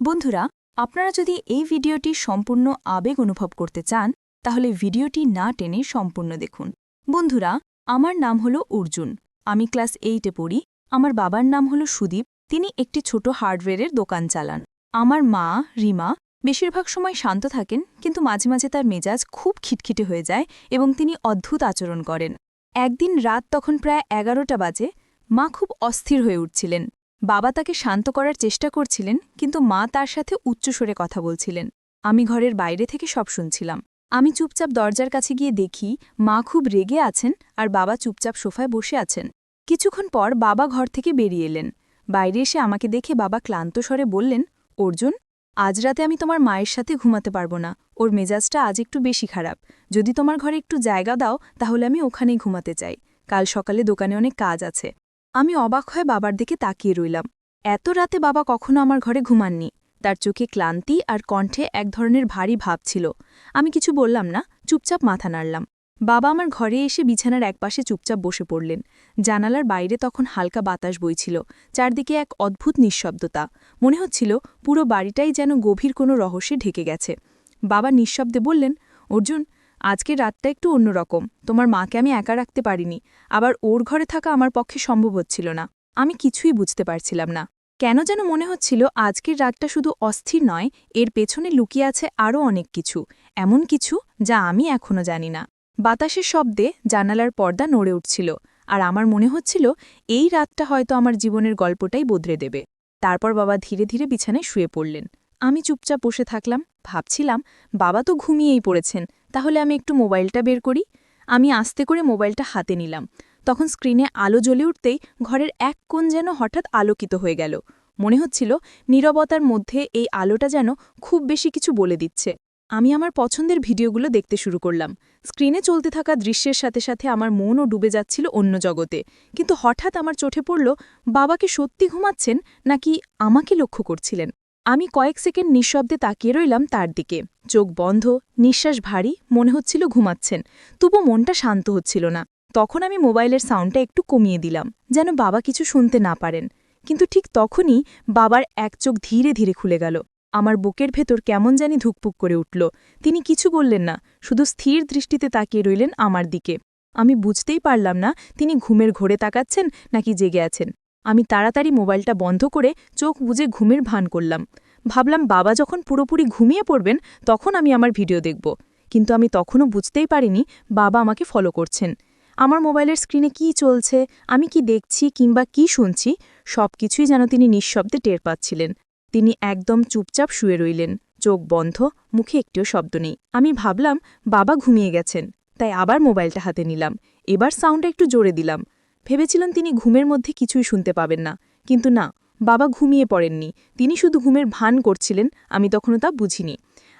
বন্ধুরা, আপনারা যদি এই ভিডিওটি সম্পূর্ণ আবেগ অনুভব করতে চান, তাহলে ভিডিওটি না টেনে সম্পূর্ণ দেখুন। বন্ধুরা, আমার নাম হলো অর্জুন। আমি ক্লাস এইটে পড়ি। আমার বাবার নাম হলো সুদীপ। তিনি একটি ছোট হার্ডওয়্যারের দোকান চালান। আমার মা, রিমা, বেশিরভাগ সময় শান্ত থাকেন, কিন্তু মাঝে মাঝে তার মেজাজ খুব খিটখিটে হয়ে যায় এবং তিনি অদ্ভুত আচরণ করেন। একদিন রাত তখন প্রায় এগারোটা বাজে। মা খুব অস্থির হয়ে উঠছিলেন। বাবা তাকে শান্ত করার চেষ্টা করছিলেন, কিন্তু মা তার সাথে উচ্চস্বরে কথা বলছিলেন। আমি ঘরের বাইরে থেকে সব শুনছিলাম। আমি চুপচাপ দরজার কাছে গিয়ে দেখি, মা খুব রেগে আছেন আর বাবা চুপচাপ সোফায় বসে আছেন। কিছুক্ষণ পর বাবা ঘর থেকে বেরিয়ে এলেন। বাইরে এসে আমাকে দেখে বাবা ক্লান্ত স্বরে বললেন, অর্জুন, আজ রাতে আমি তোমার মায়ের সাথে ঘুমাতে পারব না। ওর মেজাজটা আজ একটু বেশি খারাপ। যদি তোমার ঘরে একটু জায়গা দাও, তাহলে আমি ওখানেই ঘুমাতে চাই। কাল সকালে দোকানে অনেক কাজ আছে। আমি অবাক হয়ে বাবার দিকে তাকিয়ে রইলাম। এত রাতে বাবা কখনো আমার ঘরে ঘুমাননি। তার চোখে ক্লান্তি আর কণ্ঠে এক ধরনের ভারী ভাব ছিল। আমি কিছু বললাম না, চুপচাপ মাথা নাড়লাম। বাবা আমার ঘরে এসে বিছানার একপাশে চুপচাপ বসে পড়লেন। জানালার বাইরে তখন হালকা বাতাস বইছিল, চারদিকে এক অদ্ভুত নিঃশব্দতা। মনে হচ্ছিল পুরো বাড়িটাই যেন গভীর কোনো রহস্যে ঢেকে গেছে। বাবা নিঃশব্দে বললেন, অর্জুন আজকের রাতটা একটু অন্যরকম। তোমার মাকে আমি একা রাখতে পারিনি। আবার ওর ঘরে থাকা আমার পক্ষে সম্ভব হচ্ছিল না। আমি কিছুই বুঝতে পারছিলাম না। কেন যেন মনে হচ্ছিল আজকের রাতটা শুধু অস্থির নয়, এর পেছনে লুকিয়ে আছে আরও অনেক কিছু। এমন কিছু যা আমি এখনও জানি না। বাতাসের শব্দে জানালার পর্দা নড়ে উঠছিল। আর আমার মনে হচ্ছিল এই রাতটা হয়তো আমার জীবনের গল্পটাই বদলে দেবে। তারপর বাবা ধীরে ধীরে বিছানায় শুয়ে পড়লেন। আমি চুপচাপ বসে থাকলাম। ভাবছিলাম, বাবা তো ঘুমিয়েই পড়েছেন, তাহলে আমি একটু মোবাইলটা বের করি। আমি আস্তে করে মোবাইলটা হাতে নিলাম। তখন স্ক্রিনে আলো জ্বলে উঠতেই ঘরের এক কোণ যেন হঠাৎ আলোকিত হয়ে গেল। মনে হচ্ছিল নীরবতার মধ্যে এই আলোটা যেন খুব বেশি কিছু বলে দিচ্ছে। আমি আমার পছন্দের ভিডিওগুলো দেখতে শুরু করলাম। স্ক্রিনে চলতে থাকা দৃশ্যের সাথে সাথে আমার মনও ডুবে যাচ্ছিল অন্য জগতে। কিন্তু হঠাৎ আমার চোখে পড়ল, বাবাকে সত্যি ঘুমাচ্ছেন নাকি আমাকে লক্ষ্য করছিলেন? আমি কয়েক সেকেন্ড নিঃশব্দে তাকিয়ে রইলাম তার দিকে। চোখ বন্ধ, নিঃশ্বাস ভারী, মনে হচ্ছিল ঘুমাচ্ছেন। তবু মনটা শান্ত হচ্ছিল না। তখন আমি মোবাইলের সাউন্ডটা একটু কমিয়ে দিলাম, যেন বাবা কিছু শুনতে না পারেন। কিন্তু ঠিক তখনই বাবার এক চোখ ধীরে ধীরে খুলে গেল। আমার বুকের ভেতর কেমন জানি ধুকপুক করে উঠল। তিনি কিছু বললেন না, শুধু স্থির দৃষ্টিতে তাকিয়ে রইলেন আমার দিকে। আমি বুঝতেই পারলাম না, তিনি ঘুমের ঘোরে তাকাচ্ছেন নাকি জেগে আছেন। আমি তাড়াতাড়ি মোবাইলটা বন্ধ করে চোখ বুঝে ঘুমের ভান করলাম। ভাবলাম বাবা যখন পুরোপুরি ঘুমিয়ে পড়বেন, তখন আমি আমার ভিডিও দেখব। কিন্তু আমি তখনও বুঝতেই পারিনি বাবা আমাকে ফলো করছেন। আমার মোবাইলের স্ক্রিনে কি চলছে, আমি কি দেখছি কিংবা কি শুনছি সব কিছুই যেন তিনি নিঃশব্দে টের পাচ্ছিলেন। তিনি একদম চুপচাপ শুয়ে রইলেন। চোখ বন্ধ, মুখে একটিও শব্দ নেই। আমি ভাবলাম, বাবা ঘুমিয়ে গেছেন। তাই আবার মোবাইলটা হাতে নিলাম। এবার সাউন্ডটা একটু জোরে দিলাম। ভেবেছিলাম তিনি ঘুমের মধ্যে কিছুই শুনতে পাবেন না। কিন্তু না, বাবা ঘুমিয়ে পড়েননি। তিনি শুধু ঘুমের ভান করছিলেন, আমি তখনও তা বুঝিনি।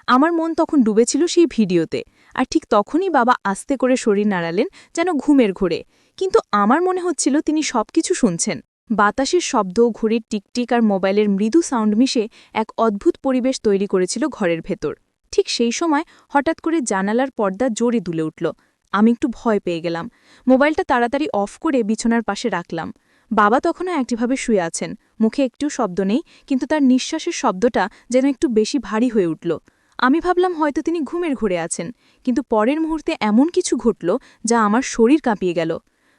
আমার মন তখন ডুবেছিল সেই ভিডিওতে। আর ঠিক তখনই বাবা আস্তে করে শরীর নাড়ালেন যেন ঘুমের ঘোরে। কিন্তু আমার মনে হচ্ছিল তিনি সব কিছু শুনছেন। বাতাসের শব্দ, ঘড়ির টিকটিক আর মোবাইলের মৃদু সাউন্ড মিশে এক অদ্ভুত পরিবেশ তৈরি করেছিল ঘরের ভেতর। ঠিক সেই সময় হঠাৎ করে জানালার পর্দা জোরে দুলে উঠল। আমি একটু ভয় পেয়ে গেলাম। মোবাইলটা তাড়াতাড়ি অফ করে বিছানার পাশে রাখলাম। বাবা তখনও একটিভাবে শুয়ে আছেন। মুখে একটিও শব্দ নেই, কিন্তু তার নিঃশ্বাসের শব্দটা যেন একটু বেশি ভারী হয়ে উঠল। আমি ভাবলাম হয়তো তিনি ঘুমের ঘুরে আছেন, কিন্তু পরের মুহূর্তে এমন কিছু ঘটল যা আমার শরীর কাঁপিয়ে গেল।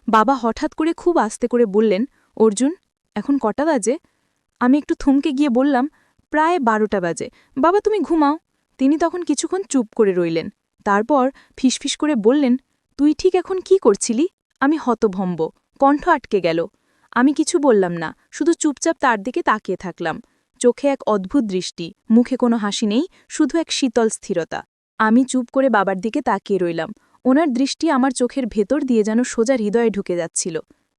বাবা হঠাৎ করে খুব আস্তে করে বললেন, অর্জুন, এখন কটা বাজে? আমি একটু থমকে গিয়ে বললাম, প্রায় বারোটা বাজে। বাবা, তুমি ঘুমাও। তিনি তখন কিছুক্ষণ চুপ করে রইলেন। তারপর ফিসফিস করে বললেন, তুই ঠিক এখন কি করছিলি? আমি হতভম্ব, কণ্ঠ আটকে গেল। আমি কিছু বললাম না, শুধু চুপচাপ তার দিকে তাকিয়ে থাকলাম। চোখে এক অদ্ভুত দৃষ্টি, মুখে কোনো হাসি নেই, শুধু এক শীতল স্থিরতা। আমি চুপ করে বাবার দিকে তাকিয়ে রইলাম। ওনার দৃষ্টি আমার চোখের ভেতর দিয়ে যেন সোজা হৃদয়ে ঢুকে যাচ্ছিল।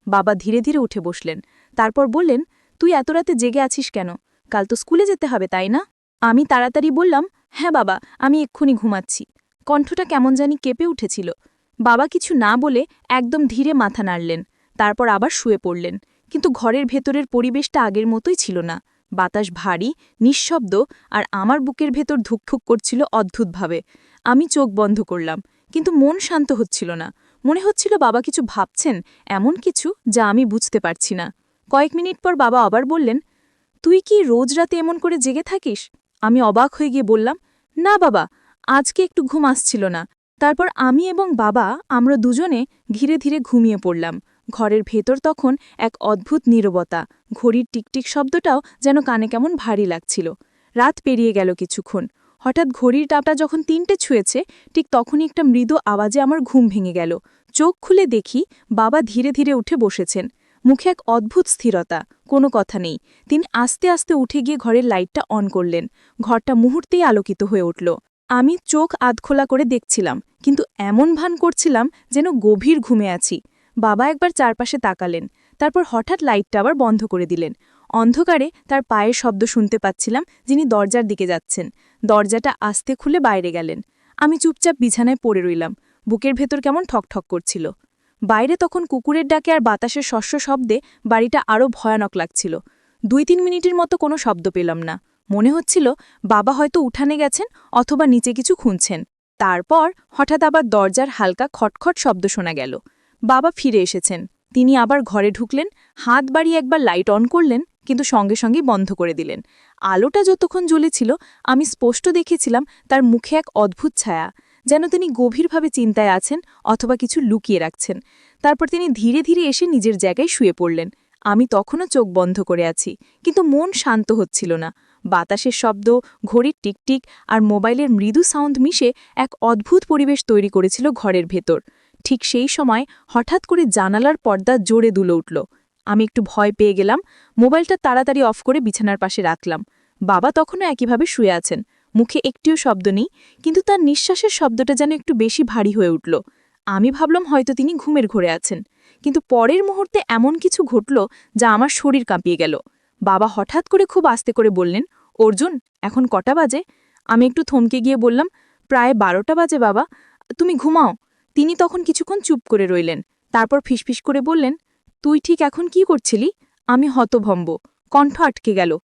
বাবা ধীরে ধীরে উঠে বসলেন, তারপর বললেন, তুই এত রাতে জেগে আছিস কেন? কাল তো স্কুলে যেতে হবে, তাই না? আমি তাড়াতাড়ি বললাম হ্যাঁ বাবা, আমি এক্ষুনি ঘুমাচ্ছি। কণ্ঠটা কেমন জানি কেঁপে উঠেছিল। বাবা কিছু না বলে একদম ধীরে মাথা নাড়লেন, তারপর আবার শুয়ে পড়লেন। কিন্তু ঘরের ভেতরের পরিবেশটা আগের মতোই ছিল না। বাতাস ভারী, নিঃশব্দ, আর আমার বুকের ভেতর ধুকফুক করছিল অদ্ভুতভাবে। আমি চোখ বন্ধ করলাম, কিন্তু মন শান্ত হচ্ছিল না। মনে হচ্ছিল বাবা কিছু ভাবছেন, এমন কিছু যা আমি বুঝতে পারছি না। কয়েক মিনিট পর বাবা আবার বললেন, তুই কি রোজ রাতে এমন করে জেগে থাকিস? আমি অবাক হয়ে গিয়ে বললাম, না বাবা আজকে একটু ঘুম আসছিল না। তারপর আমি এবং বাবা, আমরা দুজনে ধীরে ধীরে ঘুমিয়ে পড়লাম। ঘরের ভেতর তখন এক অদ্ভুত নীরবতা। ঘড়ির টিকটিক শব্দটাও যেন কানে কেমন ভারী লাগছিল। রাত পেরিয়ে গেল কিছুক্ষণ। হঠাৎ ঘড়ির টাপটা যখন তিনটে ছুঁয়েছে, ঠিক তখনই একটা মৃদু আওয়াজে আমার ঘুম ভেঙে গেল। চোখ খুলে দেখি বাবা ধীরে ধীরে উঠে বসেছেন। মুখে এক অদ্ভুত স্থিরতা, কোনো কথা নেই। তিনি আস্তে আস্তে উঠে গিয়ে ঘরের লাইটটা অন করলেন। ঘরটা মুহূর্তেই আলোকিত হয়ে উঠল। আমি চোখ আধখোলা করে দেখছিলাম, কিন্তু এমন ভান করছিলাম যেন গভীর ঘুমে আছি। বাবা একবার চারপাশে তাকালেন, তারপর হঠাৎ লাইটটা আবার বন্ধ করে দিলেন। অন্ধকারে তার পায়ের শব্দ শুনতে পাচ্ছিলাম যিনি দরজার দিকে যাচ্ছেন। দরজাটা আস্তে খুলে বাইরে গেলেন। আমি চুপচাপ বিছানায় পড়ে রইলাম। বুকের ভেতর কেমন ঠকঠক করছিল। বাইরে তখন কুকুরের ডাকে আর বাতাসের শস্য শব্দে বাড়িটা আরও ভয়ানক লাগছিল। দুই তিন মিনিটের মতো কোনো শব্দ পেলাম না। মনে হচ্ছিল বাবা হয়তো উঠানে গেছেন অথবা নিচে কিছু খুঁজছেন। তারপর হঠাৎ আবার দরজার হালকা খটখট শব্দ শোনা গেল। বাবা ফিরে এসেছেন। তিনি আবার ঘরে ঢুকলেন, হাত বাড়িয়ে একবার লাইট অন করলেন, কিন্তু সঙ্গে সঙ্গে বন্ধ করে দিলেন। আলোটা যতক্ষণ জ্বলেছিল, আমি স্পষ্ট দেখেছিলাম তার মুখে এক অদ্ভুত ছায়া, যেন তিনি গভীরভাবে চিন্তায় আছেন অথবা কিছু লুকিয়ে রাখছেন। তারপর তিনি ধীরে ধীরে এসে নিজের জায়গায় শুয়ে পড়লেন। আমি তখনও চোখ বন্ধ করে আছি, কিন্তু মন শান্ত হচ্ছিল না। বাতাসের শব্দ, ঘড়ির টিকটিক আর মোবাইলের মৃদু সাউন্ড মিশে এক অদ্ভুত পরিবেশ তৈরি করেছিল ঘরের ভেতর। ঠিক সেই সময় হঠাৎ করে জানালার পর্দা জোরে দুলে উঠল। আমি একটু ভয় পেয়ে গেলাম, মোবাইলটা তাড়াতাড়ি অফ করে বিছানার পাশে রাখলাম। বাবা তখনও একইভাবে শুয়ে আছেন। মুখে একটিও শব্দ নেই, কিন্তু তার নিঃশ্বাসের শব্দটা যেন একটু বেশি ভারী হয়ে উঠল। আমি ভাবলাম হয়তো তিনি ঘুমের ঘরে আছেন। কিন্তু পরের মুহূর্তে এমন কিছু ঘটল যা আমার শরীর কাঁপিয়ে গেল। বাবা হঠাৎ করে খুব আস্তে করে বললেন অর্জুন, এখন কটা বাজে? আমি একটু থমকে গিয়ে বললাম, প্রায় বারোটা বাজে বাবা, তুমি ঘুমাও। তিনি তখন কিছুক্ষণ চুপ করে রইলেন। তারপর ফিসফিস করে বললেন, তুই ঠিক এখন কি করছিলি? আমি হতভম্ব, কণ্ঠ আটকে গেল।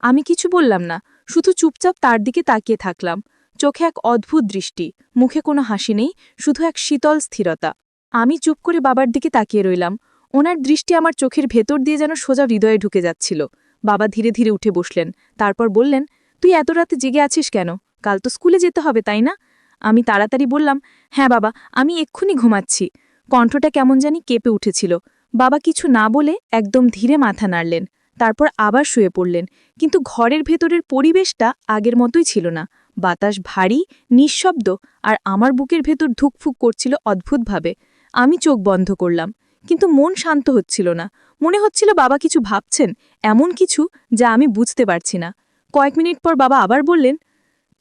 আমি কিছু বললাম না, শুধু চুপচাপ তার দিকে তাকিয়ে থাকলাম। চোখে এক অদ্ভুত দৃষ্টি, মুখে কোনো হাসি নেই, শুধু এক শীতল স্থিরতা। আমি চুপ করে বাবার দিকে তাকিয়ে রইলাম। ওনার দৃষ্টি আমার চোখের ভেতর দিয়ে যেন সোজা হৃদয়ে ঢুকে যাচ্ছিল। বাবা ধীরে ধীরে উঠে বসলেন। তারপর বললেন, তুই এত রাতে জেগে আছিস কেন? কাল তো স্কুলে যেতে হবে, তাই না? আমি তাড়াতাড়ি বললাম হ্যাঁ বাবা, আমি এক্ষুনি ঘুমাচ্ছি। কণ্ঠটা কেমন জানি কেঁপে উঠেছিল। বাবা কিছু না বলে একদম ধীরে মাথা নাড়লেন। তারপর আবার শুয়ে পড়লেন। কিন্তু ঘরের ভেতরের পরিবেশটা আগের মতোই ছিল না। বাতাস ভারী, নিঃশব্দ, আর আমার বুকের ভেতর ধুকফুক করছিল অদ্ভুতভাবে। আমি চোখ বন্ধ করলাম। কিন্তু মন শান্ত হচ্ছিল না। মনে হচ্ছিল বাবা কিছু ভাবছেন, এমন কিছু যা আমি বুঝতে পারছি না। কয়েক মিনিট পর বাবা আবার বললেন,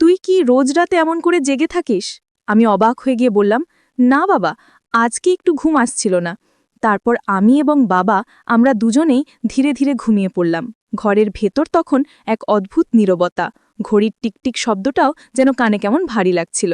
তুই কি রোজ রাতে এমন করে জেগে থাকিস? আমি অবাক হয়ে গিয়ে বললাম, না বাবা, আজকে একটু ঘুম আসছিল না। তারপর আমি এবং বাবা আমরা দুজনেই ধীরে ধীরে ঘুমিয়ে পড়লাম। ঘরের ভেতর তখন এক অদ্ভুত নীরবতা। ঘড়ির টিকটিক শব্দটাও যেন কানে কেমন ভারী লাগছিল।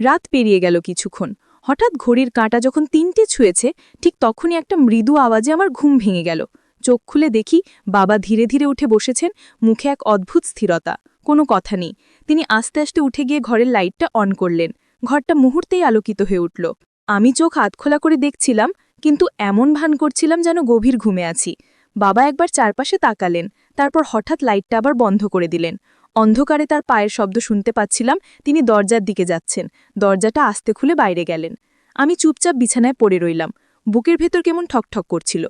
রাত পেরিয়ে গেল কিছুক্ষণ। হঠাৎ ঘড়ির কাঁটা যখন তিনটে ছুঁয়েছে, ঠিক তখনই একটা মৃদু আওয়াজে আমার ঘুম ভেঙে গেল। চোখ খুলে দেখি বাবা ধীরে ধীরে উঠে বসেছেন, মুখে এক অদ্ভুত স্থিরতা। কোনো কথা নেই। তিনি আস্তে আস্তে উঠে গিয়ে ঘরের লাইটটা অন করলেন। ঘরটা মুহূর্তেই আলোকিত হয়ে উঠল। আমি চোখ আতখোলা করে দেখছিলাম, কিন্তু এমন ভান করছিলাম যেন গভীর ঘুমে আছি। বাবা একবার চারপাশে তাকালেন, তারপর হঠাৎ লাইটটা আবার বন্ধ করে দিলেন। অন্ধকারে তার পায়ের শব্দ শুনতে পাচ্ছিলাম, তিনি দরজার দিকে যাচ্ছেন। দরজাটা আস্তে খুলে বাইরে গেলেন। আমি চুপচাপ বিছানায় পড়ে রইলাম। বুকের ভেতর কেমন ঠকঠক করছিল।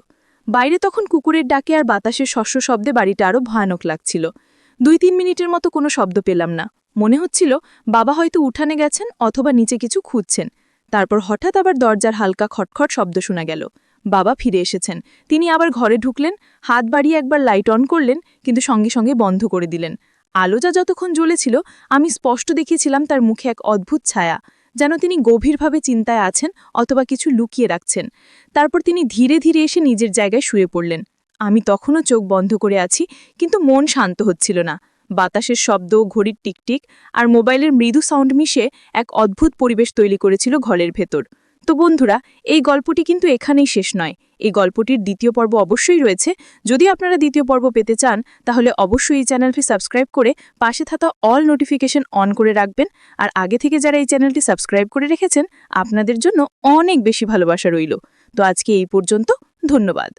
বাইরে তখন কুকুরের ডাকে আর বাতাসের শস্য শব্দে বাড়িটা আরও ভয়ানক লাগছিল। দুই তিন মিনিটের মতো কোনো শব্দ পেলাম না। মনে হচ্ছিল, বাবা হয়তো উঠানে গেছেন অথবা নিচে কিছু খুঁজছেন। তারপর হঠাৎ আবার দরজার হালকা খটখট শব্দ শোনা গেল। বাবা ফিরে এসেছেন। তিনি আবার ঘরে ঢুকলেন, হাত বাড়িয়ে একবার লাইট অন করলেন, কিন্তু সঙ্গে সঙ্গে বন্ধ করে দিলেন। আলোটা যতক্ষণ জ্বলেছিল, আমি স্পষ্ট দেখিয়েছিলাম তার মুখে এক অদ্ভুত ছায়া, যেন তিনি গভীরভাবে চিন্তায় আছেন অথবা কিছু লুকিয়ে রাখছেন। তারপর তিনি ধীরে ধীরে এসে নিজের জায়গায় শুয়ে পড়লেন। আমি তখনও চোখ বন্ধ করে আছি, কিন্তু মন শান্ত হচ্ছিল না। বাতাসের শব্দ, ঘড়ির টিকটিক আর মোবাইলের মৃদু সাউন্ড মিশে এক অদ্ভুত পরিবেশ তৈরি করেছিল ঘরের ভেতর। তো বন্ধুরা, এই গল্পটি কিন্তু এখানেই শেষ নয়। এই গল্পটির দ্বিতীয় পর্ব অবশ্যই রয়েছে। যদি আপনারা দ্বিতীয় পর্ব পেতে চান, তাহলে অবশ্যই এই চ্যানেলটি সাবস্ক্রাইব করে পাশে থাকা অল নোটিফিকেশন অন করে রাখবেন। আর আগে থেকে যারা এই চ্যানেলটি সাবস্ক্রাইব করে রেখেছেন, আপনাদের জন্য অনেক বেশি ভালোবাসা রইল। তো আজকে এই পর্যন্ত, ধন্যবাদ।